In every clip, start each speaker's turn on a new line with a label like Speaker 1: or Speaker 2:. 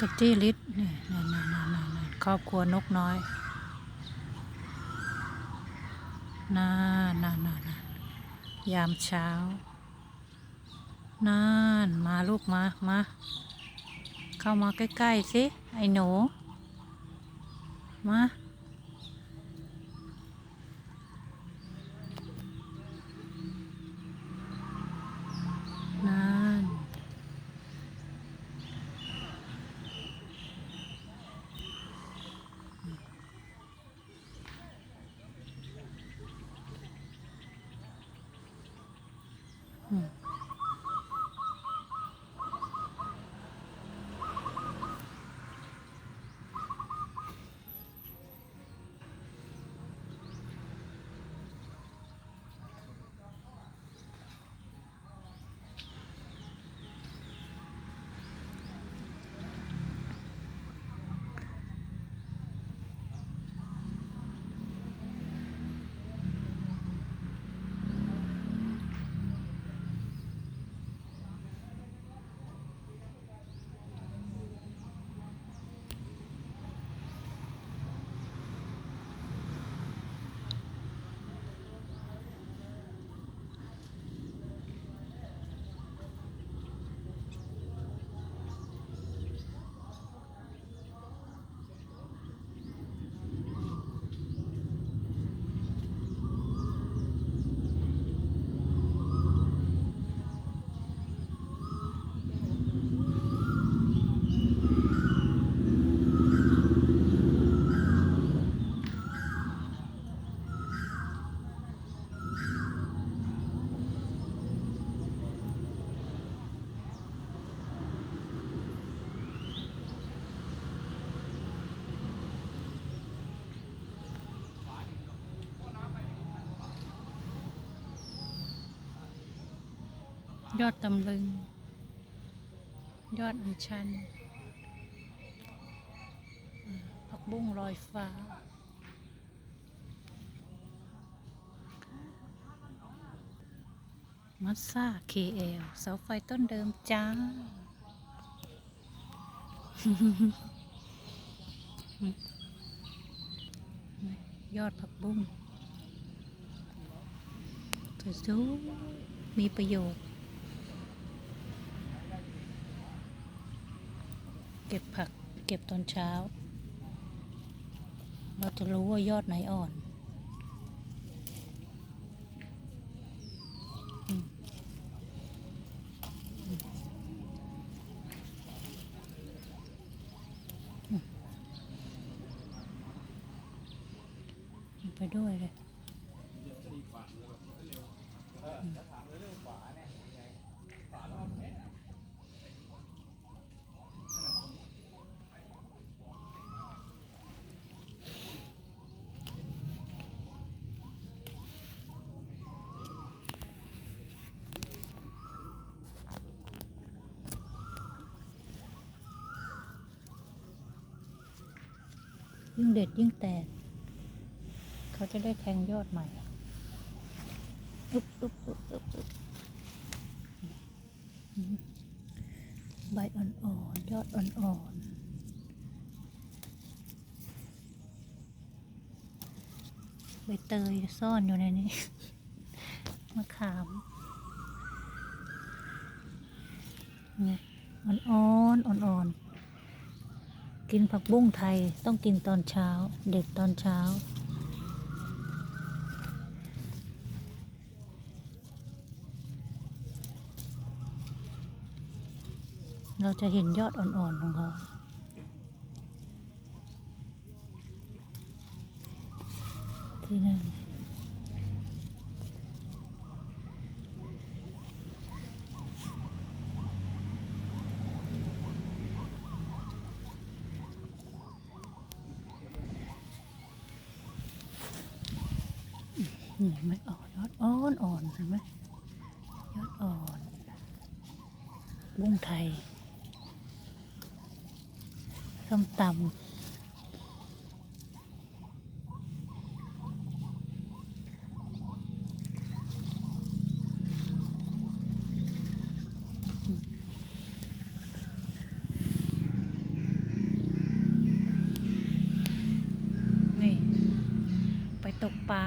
Speaker 1: กระจี้ลิศนี่นี่นนั่นนั่นี่ครอบครัวนกน้อยน่าน่าน่าน่ยามเช้านั่นมาลูกมามาเข้ามาใกล้ๆสิไอ้หนูมา ยอดตำลึง ยอดอัญชันผักบุ้งลอยฟ้า มัสซ่า KL เสาไฟต้นเดิมจ้า ยอดผักบุ้งสวยๆมีประโยชน์ เก็บผักเก็บตอนเช้า เราจะรู้ว่ายอดไหนอ่อนไปด้วยเลย ยิ่งเด็ดยิ่งแตก เขาจะได้แทงยอดใหม่อุ๊บอุ๊บอุ๊บอุ๊บอุ๊บใบอ่อนๆยอดอ่อนๆใบเตยซ่อนอยู่ในนี้มะขามนี่อ่อนๆอ่อนๆ กินผักบุ้งไทยต้องกินตอนเช้า เด็ดตอนเช้า เราจะเห็นยอดอ่อนๆของเขาที่นั่น นี่เห็ไหมอ่อนยอดอ่อนอ่อนเห็นไหมยอดอ่อนบุ้งไทยส้มตำนี่ ไปตกปลา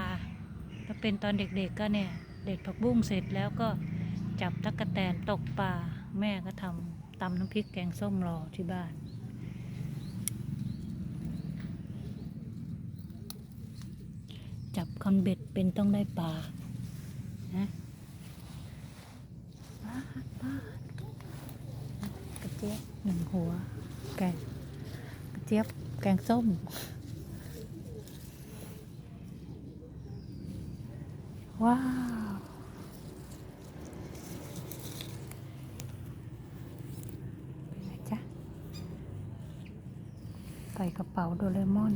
Speaker 1: เป็นตอนเด็กๆก็เนี่ย เด็ดผักบุ้งเสร็จแล้วก็จับตักกะแตนตกปลาแม่ก็ทำตำน้ำพริกแกงส้มรอที่บ้านจับคอนเบ็ดเป็นต้องได้ปลานะปลาปลากระเจี๊ยบหนึ่งหัว แกงกระเจี๊ยบแกงส้ม ว้าวเป็นไงจ๊ะ ใส่กระเป๋าโดเรมอน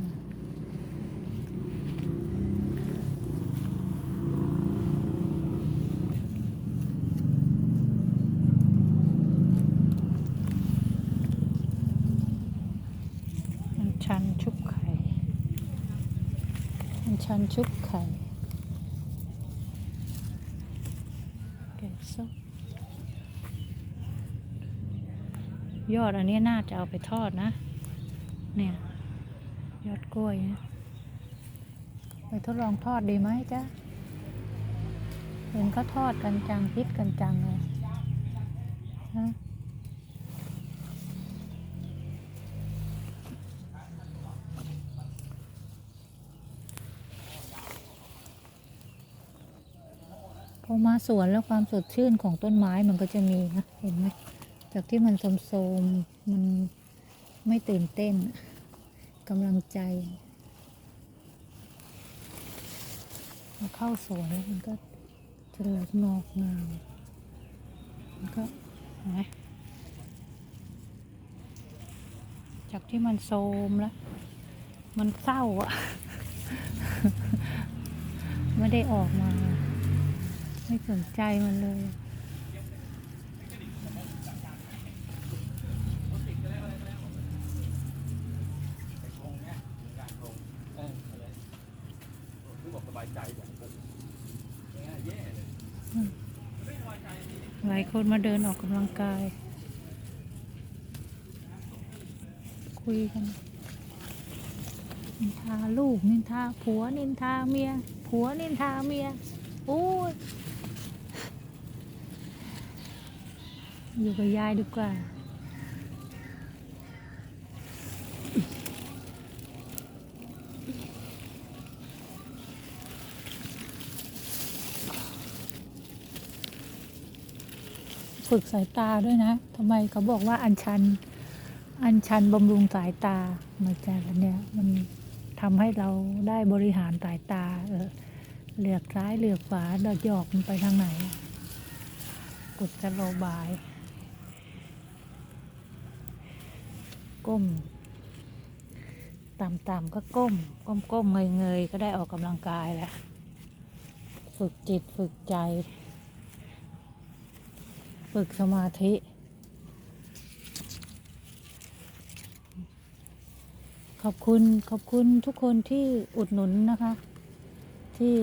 Speaker 1: อันชันชุบไข่อันชันชุบไข่ แกงส้ม ยอดอันนี้น่าจะเอาไปทอดนะ เนี่ย ยอดกล้วยนี่ยไปทดลองทอดดีไหมจ๊ะ เห็นเขาทอดกันจังพิษกันจังเลยฮะพอมาสวนแล้วความสดชื่นของต้นไม้มันก็จะมีนะ เห็นไหม จากที่มันโทมๆมันไม่ตื่นเต้นกำลังใจพอเข้าสวนแล้วมันก็เจริญงอกงามมันก็เห็นไหมจากที่มันโทมแล้ว มันเศร้าอะไม่ได้ออกมา ไม่สนใจมันเลย หลายคนมาเดินออกกำลังกาย คุยกัน นินทาลูกนินทาผัวนินทาเมียผัวนินทาเมียโอ้ยอยู่กับยายดีกว่า ฝึกสายตาด้วยนะทำไมเขาบอกว่าอัญชัน อัญชันบำรุงสายตามาจากอันเนี่ยมันทำให้เราได้บริหารสายตาเออเหลือกซ้ายเหลือกขวาดอกหยอกมันไปทางไหนกดสโลบาย ก้มต่ำๆก็ก้ม ก้มๆเงยๆก็ได้ออกกำลังกายแหละ ฝึกจิตฝึกใจ ฝึกสมาธิ ขอบคุณขอบคุณทุกคนที่อุดหนุนนะคะ ที่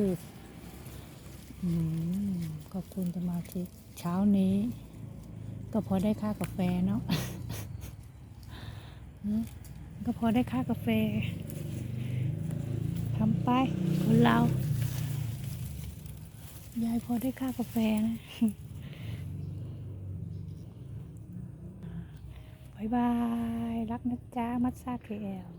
Speaker 1: ขอบคุณสมาธิเช้านี้ ก็พอได้ค่ากาแฟเนาะก็พอได้ค่ากาแฟทำไปคนเรายายพอได้ค่ากาแฟนะายบาย รักนะจ๊ะ มัดซาเคเอล